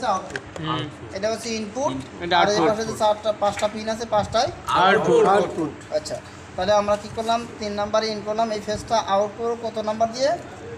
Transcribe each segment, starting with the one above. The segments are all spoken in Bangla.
হচ্ছে আউটপুট এটা হচ্ছে ইনপুট আর এই পাশে যে চারটা পাঁচটা পিন আছে পাঁচটায় আউটপুট আউটপুট আচ্ছা তাহলে আমরা কি করলাম? তিন নাম্বারে ইন করলাম এই ফেসটা আউটপুট কত নাম্বার দিয়ে?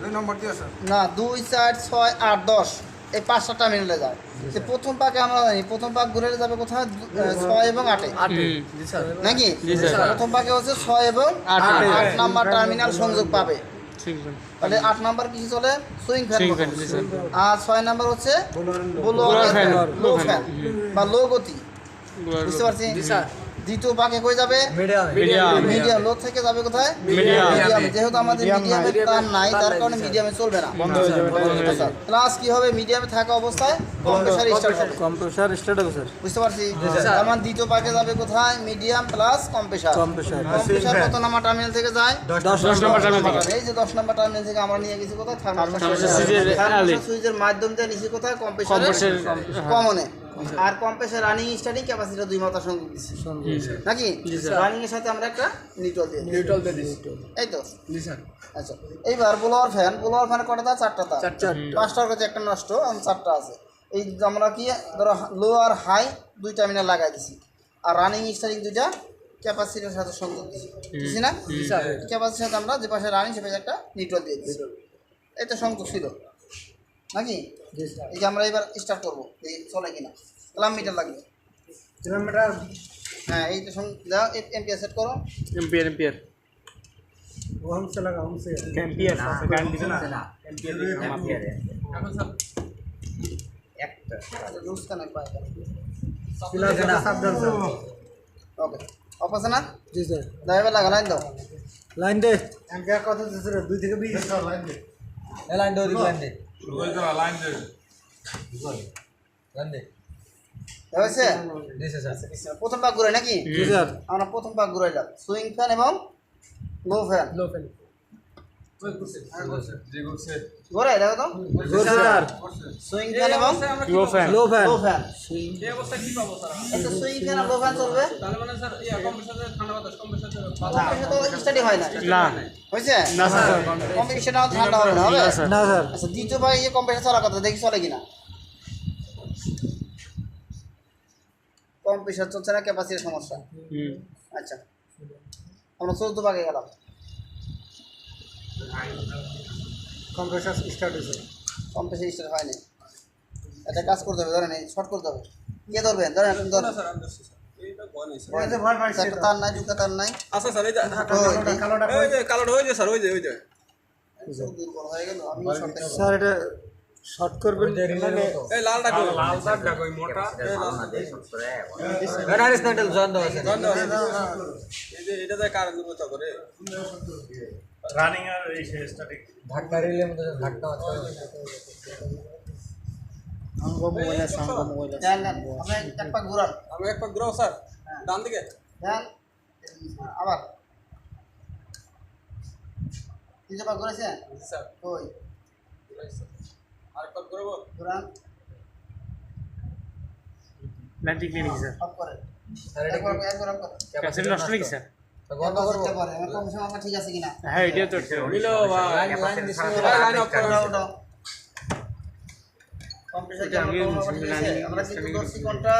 দুই নম্বর দিয়ে স্যার। না দুই চার ছয় আট দশ। এই পাঁচটা টার্মিনালে যায় তো প্রথম পাকে আমরা জানি প্রথম পাক ঘুরে যাবে কোথায়? ছয় এবং আটে। হুম। জি স্যার। নাকি? প্রথম পাকে হচ্ছে ছয় এবং আট। আট নাম্বার টার্মিনাল সংযোগ পাবে। তাহলে আট নাম্বার কি চলে? Swing fan. আর ছয় নাম্বার হচ্ছে লো। ফ্যান। বা লো গতি। বুঝতে পারছি? জি স্যার। দ্বিতীয় পাকে কই যাবে? মিডিয়াম। মিডিয়াম। মিডিয়াম। লো থেকে যাবে কোথায়? মিডিয়াম। যেহেতু আমাদের মিডিয়ামে তার নাই তার কারণে মিডিয়ামে চলবে না। হয়ে হয়ে। প্লাস কি হবে? মিডিয়ামে থাকা অবস্থায় কম্প্রেসার স্টার্ট হবে। কম্প্রেসার স্টার্ট হবে স্যার। বুঝতে পারছি? স্যার। আমার দ্বিতীয় পাকে যাবে কোথায়? Medium plus compressor. Compressor. Compressor কত নাম্বার টার্মিনাল থেকে যায়? দশ দশ নম্বর টার্মিনাল থেকে। এই যে দশ নাম্বার টার্মিনাল থেকে আমরা নিয়ে গেছি কোথায়? থার্মোস্টার সুইচের মাধ্যম দিয়ে নিছি কোথায়? কম্প্রেসার কম্প্রেসার হ্যাঁ। কমনে। আর কম্প্রেসার রানিং স্টার্টিং ক্যাপাসিটি দুই মাথা সংযোগ দিচ্ছি নাকি? রানিং এর সাথে আমরা একটা নিউট্রাল দিয়ে। নিউট্রাল দিয়ে দিছি। এই তো। আচ্ছা এইবার ব্লোয়ার ফ্যান ব্লোয়ার ফ্যান কটা তা চারটা তা পাঁচটার কাছে একটা নষ্ট আমার চারটা আছে। এই আমরা কি ধরো লো আর হাই দুই টার্মিনাল লাগাই দিছি। আর রানিং স্টারিং দুইটা ক্যাপাসিটির সাথে সংযোগ দিছি। না? ক্যাপাসিটির সাথে আমরা যে পাশে রানিং সে পাশে একটা নিউট্রাল দিয়ে দিছি। এটা সংযোগ ছিল। নাকি? এই যে আমরা এবার স্টার্ট করব। এই চলে কিনা। ক্লাম মিটার লাগবে। কিলোমিটার? হ্যাঁ এই তো দাও এমপিএস সেট করো। এম্পিয়ার এম্পিয়ার ওহম এম্পিয়ার এখন স্যার একটা। রুলস কানেক্ট পাই কিলোমিটার সাবধান ওকে। আছে না? জি স্যার। লাগা লাইন দাও। লাইন দে। কত দিছে থেকে 20 লাইন দে লাইন দে লাইন দে। লাইন দে হয়েছে দিছে স্যার প্রথম পাক ঘুরে নাকি আমরা প্রথম পাক ঘুরাইলাম সুইং ফ্যান এবং লো ফ্যান লো ফেল ঘুরে দেখো তো। স্যার। সুইং ফ্যান এবং low fan low fan low fan এই অবস্থা কি পাবো স্যার আচ্ছা সুইং ফ্যান লো ফ্যান চলবে? তাহলে মানে স্যার ইয়া কম্প্রেসারে ঠান্ডা বাতাস কম্প্রেসারে কম্প্রেসার তো স্টাডি হয় না। না। হয়েছে? না স্যার। কম্প্রেসার ঠান্ডা হবে? না হবে না স্যার। আচ্ছা দ্বিতীয় ভাই এই কম্প্রেসার চলার কথা দেখি চলে কিনা। কম্প্রেসার চলছে না ক্যাপাসিটির সমস্যা। হুম। আচ্ছা আমরা চতুর্থ ভাগে গেলাম। কম্প্রেসার স্টার্ট হইছে কম্প্রেসার স্টার্ট হয়নি। এটা কাজ করতে হবে ধরেন শর্ট করতে হবে। কে ধরবেন? ধরেন আপনি ধরেন। তার নাই দুটা তার নাই। আচ্ছা স্যার এই যে ওই, কালোটা ওই যে কালোটা ওই যে স্যার ওই যে ওই যে। হয়ে স্যার এটা শর্ট করবেন মানে এই লাল মোটা এই লাল ব্যাটারি স্ট্যান্ডেল জন দাও আছে। গন্ধ এই যে এটা যায় কারেন্ট উপর করে রানিং আর এই স্ট্যাটিক ধাক্কা রিলে মধ্যে ধাক্কা আছে আঙ্গ মোবাইলে সাঙ্গ মোবাইলে দেন দেন আপনি এক পাক ঘুরান আমি এক পাক গ্রহ স্যার ডান দিকে দেন আবার তিনটে পাক ঘুরেছেন জি স্যার ওই আরেক পাক ঘুরবো ঘুরান লাইনটি ক্লিনিক স্যার অফ করেন স্যার এটা একবার একবার অফ করেন ক্যাপাসিটি নষ্ট নাকি স্যার ঠিক আছে কিনা? হ্যাঁ এটা তো আমরা আবার কিন্তু কোনটা?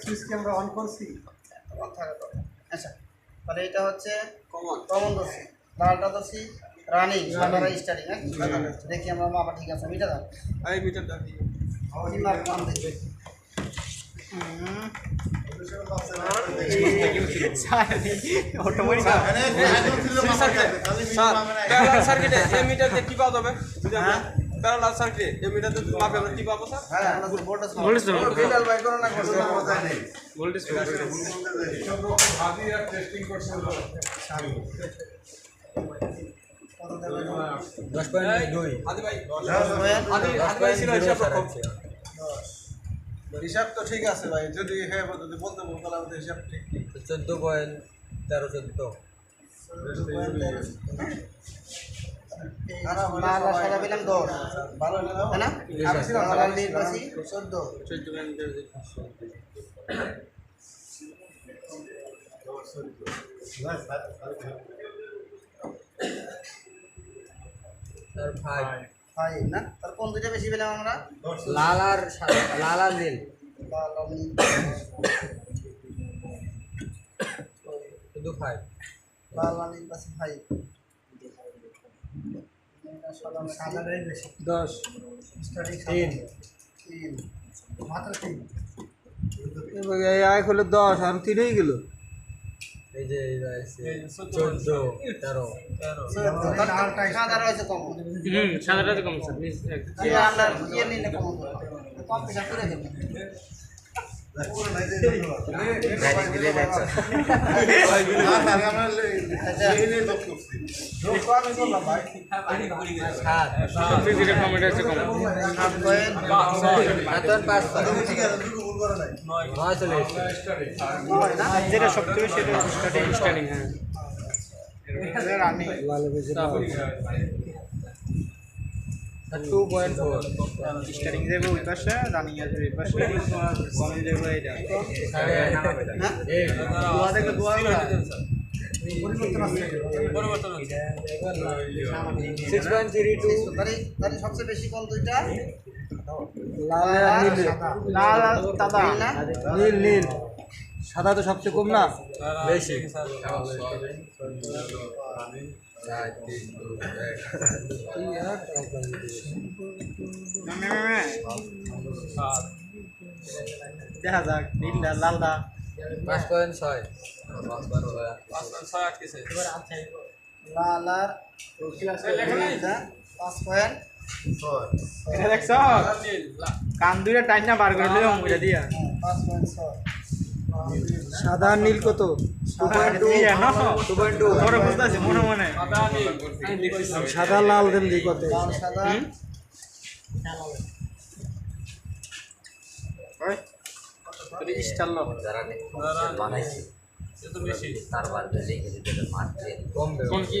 সুইচ কি আমরা অন করছি। আচ্ছা তাহলে হচ্ছে কমন। কমন দর্শি লালটা দর্শি রানিং সাদারা স্টার্টিং হ্যাঁ? দেখি আমরা মাপা ঠিক আছে মিটা দাও। এই মিটার দাও। সার্কিটে এই মিটার কি পাওয়া যাবে প্যারালাল সার্কিটে এই মিটার মাপে আমরা কি পাবো স্যার হ্যাঁ ভোল্টেজ ভোল্টেজ তো করো না করো না ভোল্টেজ দশ পয়েন্ট দুই আদি ভাই আদি আদি ভাই ছিল হিসাব রকম হিসাব তো ঠিক আছে ভাই যদি হ্যাঁ যদি বলতে তাহলে আমাদের হিসাব ঠিক। চোদ্দ পয়েন্ট তেরো চোদ্দ। লাল আর ফাইভ না। তার কোন দুইটা বেশি পেলাম আমরা? লাল আর লাল আর নীল। লাল আর নীল। শুধু ফাইভ লাল আর নীল পাশে ফাইভ দশ। তিন। তিন। মাত্র তিন। এক হলো দশ আর তিনই গেল। এই যে চোদ্দ তেরো। কম। হুম সাদাটা কম স্যার যেটা যেটা সবচেয়ে সেটা স্টার্টিং স্টার্টিং হ্যাঁ টু পয়েন্ট ফোর স্টার্টিং যাবে ওই পাশে রানিং আসবে এই পাশে। কমে যাবে এটা দোয়া দেখলে দোয়া পরিবর্তন হচ্ছে সিক্স পয়েন্ট থ্রি টু তাহলে তাহলে সবচেয়ে বেশি কোন দুইটা? লাল নীল। নীল সাদা তো সবচেয়ে কম না? বেশি। দেখা যাক নীলটা লালটা পাঁচ পয়েন্ট ছয় ছয় আটকেছে লাল আর পাঁচ পয়েন্ট কান দুইটা টাইট না বার করে দিয়া পাঁচ পয়েন্ট ছয়। সাদা নীল কত? মনে মনে। সাদা লাল দেন দি কত কোন কি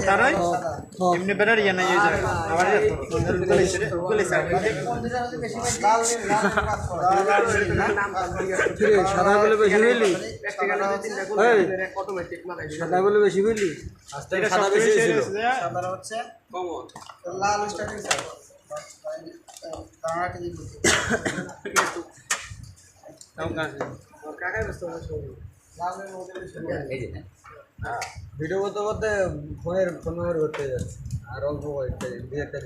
সাদা এমনি ইয়ে নাই এই যে আবার গুলি স্যার কোন দুইটা হচ্ছে বেশি বেশি লাল নীল লাল পাঁচ পয়েন্ট লাল আর নীল না সাদা বলে বেশি বুঝলি সাদা বলে বেশি বুঝলি সাদা বেশি ছিল সাদাটা হচ্ছে লাল স্টার্টিং তারা কি দিবে লালের মধ্যে বেশি এই যে না ভিডিও করতে করতে ফোনের ফোন নম্বর ঘুরতে যাচ্ছে। আর অল্প কয়েকটা একটা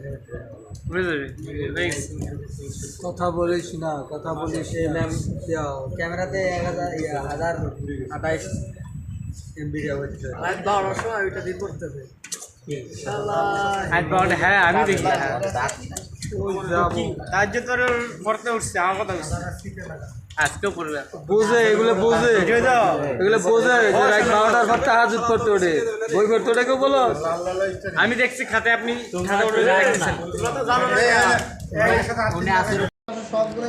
কথা বলিস না কথা বলিস ম্যাম ক্যামেরাতে এক হাজার হাজার আঠাইশ এমবি হচ্ছে হ্যাঁ আমি দেখি যাব। তার যে তোর পড়তে উঠছে আমার কথা উঠছে আজকেও পড়বে বুঝে এগুলো বুঝে এগুলো বুঝে রাত বারোটার পর তাহাজুদ করতে ওঠে বই কেউ বলো আমি দেখছি খাতে আপনি খাতে উঠে দেখছেন সবগুলো